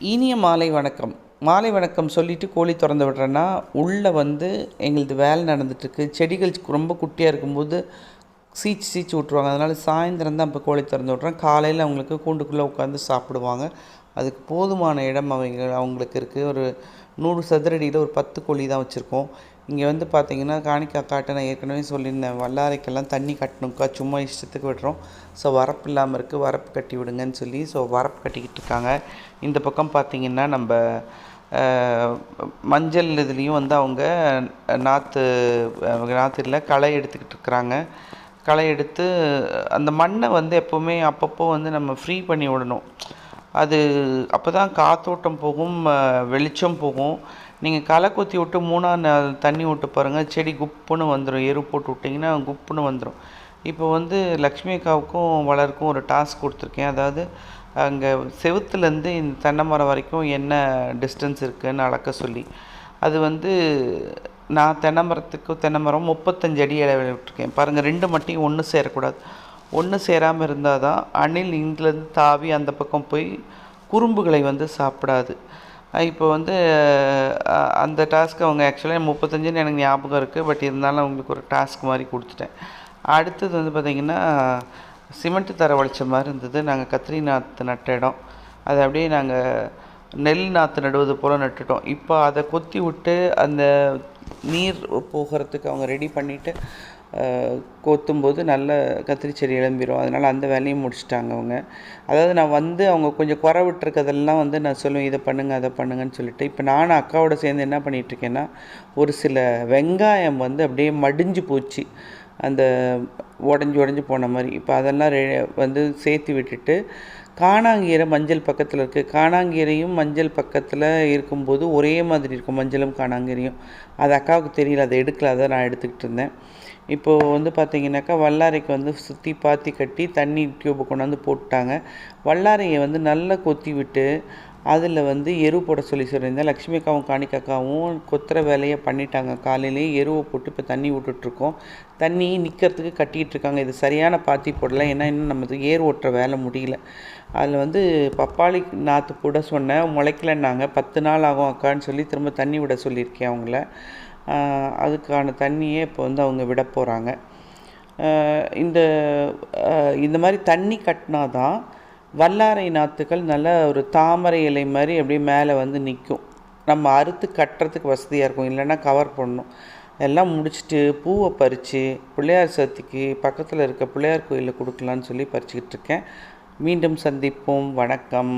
இனிய மாலை வணக்கம். மாலை வணக்கம் சொல்லிவிட்டு கோழி திறந்து விடுறேன்னா உள்ளே வந்து எங்களது வேலை நடந்துட்டுருக்கு. செடிகள் ரொம்ப குட்டியாக இருக்கும்போது சீச்சு சீச்சு விட்ருவாங்க அதனால் சாயந்தரம் தான் இப்போ கோழி திறந்து விட்றேன் காலையில் அவங்களுக்கு கூண்டுக்குள்ளே உட்காந்து சாப்பிடுவாங்க. அதுக்கு போதுமான இடம் அவங்க அவங்களுக்கு இருக்குது ஒரு நூறு சதுரடியில் ஒரு பத்து கோழி தான் வச்சுருக்கோம். இங்கே வந்து பார்த்திங்கன்னா காணிக்கா காட்டை நான் ஏற்கனவே சொல்லியிருந்தேன். வல்லாரைக்கெல்லாம் தண்ணி கட்டணும்க்கா. சும்மா இஷ்டத்துக்கு விடுறோம். ஸோ வரப்பு இல்லாமல் இருக்குது வரப்பு கட்டி விடுங்கன்னு சொல்லி ஸோ வரப்பு கட்டிக்கிட்டு இருக்காங்க. இந்த பக்கம் பார்த்தீங்கன்னா நம்ம மஞ்சள் இதுலேயும் வந்து அவங்க நாற்று நாற்று இல்லை களை எடுத்துக்கிட்டு இருக்கிறாங்க. களை எடுத்து அந்த மண்ணை வந்து எப்போவுமே அப்பப்போ வந்து நம்ம ஃப்ரீ பண்ணி விடணும். அது அப்போ தான் காத்தோட்டம் போகும் வெளிச்சம் போகும். நீங்கள் களை கொத்தி விட்டு மூணாவது நாள் தண்ணி விட்டு பாருங்கள் செடி குப்புன்னு வந்துடும் எரு போட்டு விட்டிங்கன்னா குப்புன்னு வந்துடும் இப்போ வந்து லக்ஷ்மி அக்காவுக்கும் வளருக்கும் ஒரு டாஸ்க் கொடுத்துருக்கேன். அதாவது அங்கே செவுத்துலேருந்து இந்த தென்னை மரம் வரைக்கும் என்ன டிஸ்டன்ஸ் இருக்குதுன்னு அளக்க சொல்லி. அது வந்து நான் தென்னை மரத்துக்கு தென்னை மரம் முப்பத்தஞ்சு அடி இடைவெளி விட்டுருக்கேன். பாருங்கள் ரெண்டு மட்டும் ஒன்று சேரக்கூடாது. ஒன்று சேராமல் இருந்தால் தான் அணில் இங்கிலேருந்து தாவி அந்த பக்கம் போய் குறும்புகளை வந்து சாப்பிடாது. இப்போ வந்து அந்த டாஸ்க் அவங்க ஆக்சுவலாக முப்பத்தஞ்சுன்னு எனக்கு ஞாபகம் இருக்குது பட் இருந்தாலும் அவங்களுக்கு ஒரு டாஸ்க் மாதிரி கொடுத்துட்டேன். அடுத்தது வந்து பார்த்திங்கன்னா சிமெண்ட்டு தர உழைச்ச மாதிரி இருந்தது. நாங்கள் கத்திரி நாற்று நட்ட இடம். அது அப்படியே நாங்கள் நெல் நாற்று நடுவது போல் நட்டுட்டோம். இப்போ அதை கொத்தி விட்டு அந்த நீர் போகிறதுக்கு அவங்க ரெடி பண்ணிவிட்டு கொத்தும்போது நல்ல கத்திரி செடி எழும்பிடும் அதனால் அந்த வேலையும் முடிச்சிட்டாங்க அவங்க. அதாவது நான் வந்து அவங்க கொஞ்சம் குறை விட்டுருக்கதெல்லாம் வந்து நான் சொல்லுவேன் இதை பண்ணுங்கள் அதை பண்ணுங்கன்னு சொல்லிட்டு. இப்போ நானும் அக்காவோட சேர்ந்து என்ன பண்ணிகிட்ருக்கேன்னா ஒரு சில வெங்காயம் வந்து அப்படியே மடிஞ்சு போச்சு. அந்த உடஞ்சி உடஞ்சி போன மாதிரி. இப்போ அதெல்லாம் ரெ வந்து சேர்த்து விட்டுட்டு காணாங்கீரை மஞ்சள் பக்கத்தில் இருக்குது காணாங்கீரையும் மஞ்சள் பக்கத்தில் இருக்கும்போது ஒரே மாதிரி இருக்கும். மஞ்சளும் காணாங்கீரையும். அது அக்காவுக்கு தெரியல. அதை எடுக்கல. அதை நான் எடுத்துக்கிட்டு இருந்தேன். இப்போது வந்து பார்த்தீங்கன்னாக்கா வல்லாரைக்கு வந்து சுற்றி பாத்தி கட்டி தண்ணி டியூப்பை கொண்டாந்து போட்டாங்க வல்லாரையை வந்து நல்லா கொத்தி விட்டு அதில் வந்து எரு போட சொல்லி சொல்லியிருந்தேன். லக்ஷ்மி அக்காவும் காணிக்கா அக்காவும் கொத்துற வேலையை பண்ணிட்டாங்க. காலையிலேயே எருவை போட்டு இப்போ தண்ணி விட்டுட்ருக்கோம் தண்ணி நிற்கிறதுக்கு கட்டிகிட்டு இருக்காங்க இது சரியான பாத்தி போடல. ஏன்னா இன்னும் நமக்கு ஏர் ஓட்டுற வேலை முடியல. அதில் வந்து பப்பாளி நாற்று போட சொன்னேன். முளைக்கலன்னாங்க. பத்து நாள் ஆகும் அக்கான்னு சொல்லி திரும்ப தண்ணி விட சொல்லியிருக்கேன் அவங்கள. அதுக்கான தண்ணியே இப்போ வந்து அவங்க விட போகிறாங்க இந்த இந்த மாதிரி தண்ணி கட்டினா தான் வல்லாரை நாற்றுகள் நல்ல ஒரு தாமரை இலை மாதிரி அப்படியே மேலே வந்து நிற்கும். நம்ம அறுத்து கட்டுறதுக்கு வசதியாக இருக்கும். இல்லைன்னா கவர் பண்ணணும். எல்லாம் முடிச்சுட்டு பூவை பறித்து பிள்ளையார் சதுர்த்திக்கு பக்கத்தில் இருக்க பிள்ளையார் கோயிலில் கொடுக்கலான்னு சொல்லி பறிச்சுக்கிட்டு இருக்கேன். மீண்டும் சந்திப்போம். வணக்கம்.